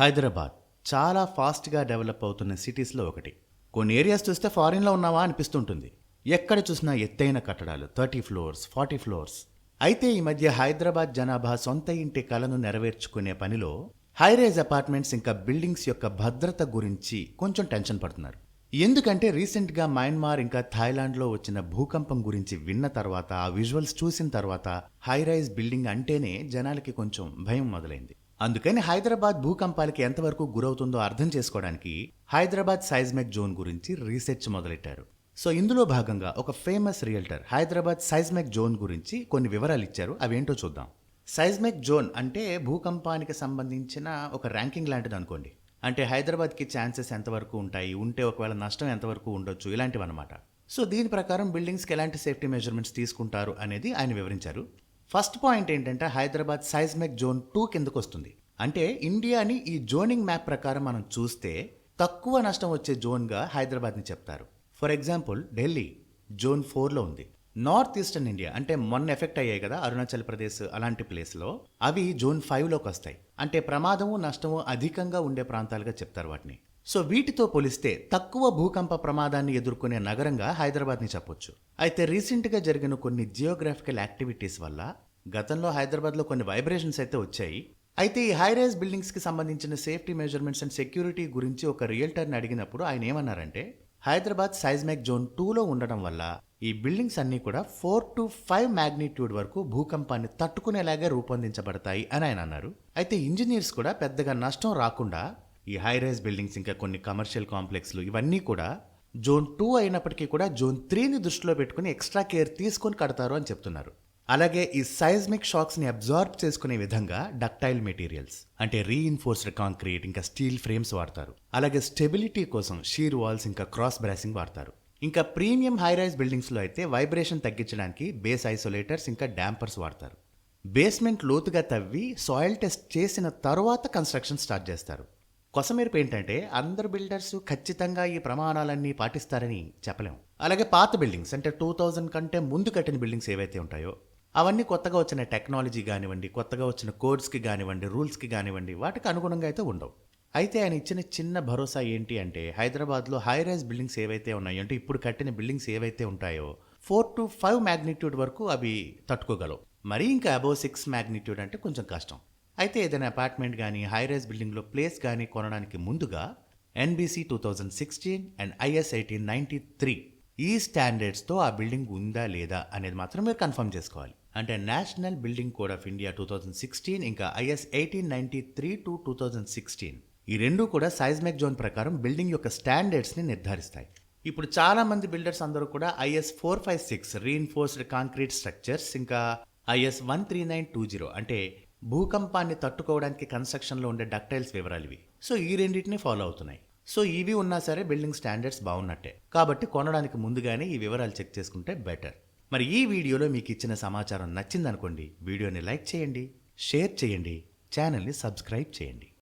హైదరాబాద్ చాలా ఫాస్ట్గా డెవలప్ అవుతున్న సిటీస్లో ఒకటి. కొన్ని ఏరియాస్ చూస్తే ఫారిన్లో ఉన్నావా అనిపిస్తుంటుంది. ఎక్కడ చూసినా ఎత్తైన కట్టడాలు థర్టీ ఫ్లోర్స్ ఫార్టీ ఫ్లోర్స్. అయితే ఈ మధ్య హైదరాబాద్ జనాభా సొంత ఇంటి కలను నెరవేర్చుకునే పనిలో హైరైజ్ అపార్ట్మెంట్స్ ఇంకా బిల్డింగ్స్ యొక్క భద్రత గురించి కొంచెం టెన్షన్ పడుతున్నారు. ఎందుకంటే రీసెంట్గా మయన్మార్ ఇంకా థాయిలాండ్లో వచ్చిన భూకంపం గురించి విన్న తర్వాత ఆ విజువల్స్ చూసిన తర్వాత హైరైజ్ బిల్డింగ్ అంటేనే జనాలకి కొంచెం భయం మొదలైంది. అందుకని హైదరాబాద్ భూకంపాలకి ఎంతవరకు గురవుతుందో అర్థం చేసుకోవడానికి హైదరాబాద్ సైజ్మెక్ జోన్ గురించి రీసెర్చ్ మొదలెట్టారు. సో ఇందులో భాగంగా ఒక famous realtor Hyderabad seismic zone గురించి కొన్ని వివరాలు ఇచ్చారు. అవేంటో చూద్దాం. సైజ్మెక్ జోన్ అంటే భూకంపానికి సంబంధించిన ఒక ర్యాంకింగ్ లాంటిది అనుకోండి. అంటే హైదరాబాద్కి ఛాన్సెస్ ఎంతవరకు ఉంటాయి? ఉంటే ఒకవేళ నష్టం ఎంతవరకు ఉండొచ్చు? ఇలాంటివి అనమాట సో దీని ప్రకారం బిల్డింగ్స్కి ఎలాంటి సేఫ్టీ మెజర్మెంట్స్ తీసుకుంటారు అనేది ఆయన వివరించారు. ఫస్ట్ పాయింట్ ఏంటంటే హైదరాబాద్ సైజ్మెక్ జోన్ టూ కిందకు వస్తుంది అంటే ఇండియాని ఈ జోనింగ్ మ్యాప్ ప్రకారం మనం చూస్తే తక్కువ నష్టం వచ్చే జోన్గా హైదరాబాద్ని చెప్తారు. ఫర్ ఎగ్జాంపుల్ ఢిల్లీ జోన్ ఫోర్లో ఉంది. నార్త్ ఈస్టర్న్ ఇండియా అంటే మొన్న ఎఫెక్ట్ అయ్యాయి కదా అరుణాచల్ ప్రదేశ్ అలాంటి ప్లేస్లో అవి జోన్ ఫైవ్లోకి వస్తాయి. అంటే ప్రమాదము నష్టము అధికంగా ఉండే ప్రాంతాలుగా చెప్తారు వాటిని. సో వీటితో పోలిస్తే తక్కువ భూకంప ప్రమాదాన్ని ఎదుర్కొనే నగరంగా హైదరాబాద్ని చెప్పొచ్చు. అయితే రీసెంట్గా జరిగిన కొన్ని జియోగ్రాఫికల్ యాక్టివిటీస్ వల్ల గతంలో హైదరాబాద్లో కొన్ని వైబ్రేషన్స్ అయితే వచ్చాయి. అయితే ఈ హైరైజ్ బిల్డింగ్స్కి సంబంధించిన సేఫ్టీ మెజర్మెంట్స్ అండ్ సెక్యూరిటీ గురించి ఒక రియల్టర్ని అడిగినప్పుడు ఆయన ఏమన్నారంటే హైదరాబాద్ సైజ్మెక్ జోన్ టూలో ఉండడం వల్ల ఈ బిల్డింగ్స్ అన్నీ కూడా ఫోర్ టు ఫైవ్ మ్యాగ్నిట్యూడ్ వరకు భూకంపాన్ని తట్టుకునేలాగా రూపొందించబడతాయి అని ఆయన అన్నారు. అయితే ఇంజనీర్స్ కూడా పెద్దగా నష్టం రాకుండా ఈ హైరైజ్ బిల్డింగ్స్ ఇంకా కొన్ని కమర్షియల్ కాంప్లెక్స్లు ఇవన్నీ కూడా జోన్ టూ అయినప్పటికీ కూడా జోన్ త్రీని దృష్టిలో పెట్టుకుని ఎక్స్ట్రా కేర్ తీసుకొని కడతారు అని చెప్తున్నారు. అలాగే ఈ సైజ్మిక్ షాక్స్ని అబ్జార్బ్ చేసుకునే విధంగా డక్టైల్ మెటీరియల్స్ అంటే రీఇన్ఫోర్స్డ్ కాంక్రీట్ ఇంకా స్టీల్ ఫ్రేమ్స్ వాడతారు. అలాగే స్టెబిలిటీ కోసం షీర్ వాల్స్ ఇంకా క్రాస్ బ్రాసింగ్ వాడతారు. ఇంకా ప్రీమియం హైరైజ్ బిల్డింగ్స్లో అయితే వైబ్రేషన్ తగ్గించడానికి బేస్ ఐసోలేటర్స్ ఇంకా డ్యాంపర్స్ వాడతారు. బేస్మెంట్ లోతుగా తవ్వి సాయిల్ టెస్ట్ చేసిన తర్వాత కన్స్ట్రక్షన్ స్టార్ట్ చేస్తారు. కొసమేరపు ఏంటంటే అందరు బిల్డర్స్ ఖచ్చితంగా ఈ ప్రమాణాలన్నీ పాటిస్తారని చెప్పలేం. అలాగే పాత బిల్డింగ్స్ అంటే టూ థౌజండ్ కంటే ముందు కట్టిన బిల్డింగ్స్ ఏవైతే ఉంటాయో అవన్నీ కొత్తగా వచ్చిన టెక్నాలజీ కానివ్వండి కొత్తగా వచ్చిన కోడ్స్కి కానివ్వండి రూల్స్కి కానివ్వండి వాటికి అనుగుణంగా అయితే ఉండవు. అయితే ఆయన ఇచ్చిన చిన్న భరోసా ఏంటి అంటే హైదరాబాద్లో హై రైజ్ బిల్డింగ్స్ ఏవైతే ఉన్నాయో అంటే ఇప్పుడు కట్టిన బిల్డింగ్స్ ఏవైతే ఉంటాయో ఫోర్ టు ఫైవ్ మ్యాగ్నిట్యూడ్ వరకు అవి తట్టుకోగలవు. మరీ ఇంకా అబోవ్ సిక్స్ మ్యాగ్నిట్యూడ్ అంటే కొంచెం కష్టం. అయితే ఏదైనా అపార్ట్మెంట్ కానీ హైరైజ్ బిల్డింగ్లో ప్లేస్ కానీ కొనడానికి ముందుగా NBC two thousand sixteen and IS eighteen ninety three ఈ స్టాండర్డ్స్తో ఆ బిల్డింగ్ ఉందా లేదా అనేది మాత్రం మీరు కన్ఫర్మ్ చేసుకోవాలి. అంటే national building code of India two thousand sixteen ఇంకా IS eighteen ninety three to two thousand sixteen ఈ రెండు కూడా సైజ్మెక్ జోన్ ప్రకారం బిల్డింగ్ యొక్క స్టాండర్డ్స్ని నిర్ధారిస్తాయి. ఇప్పుడు చాలామంది బిల్డర్స్ అందరూ కూడా IS four five six reinforced concrete structures ఇంకా IS one three nine two zero అంటే భూకంపాన్ని తట్టుకోవడానికి కన్స్ట్రక్షన్లో ఉండే డక్టైల్స్ వివరాలు ఇవి. సో ఈ రెండింటిని ఫాలో అవుతున్నాయి. సో ఇవి ఉన్నా సరే బిల్డింగ్ స్టాండర్డ్స్ బాగున్నట్టే. కాబట్టి కొనడానికి ముందుగానే ఈ వివరాలు చెక్ చేసుకుంటే బెటర్. మరి ఈ వీడియోలో మీకు ఇచ్చిన సమాచారం నచ్చిందనుకోండి వీడియోని లైక్ చేయండి షేర్ చేయండి ఛానల్ని సబ్స్క్రైబ్ చేయండి.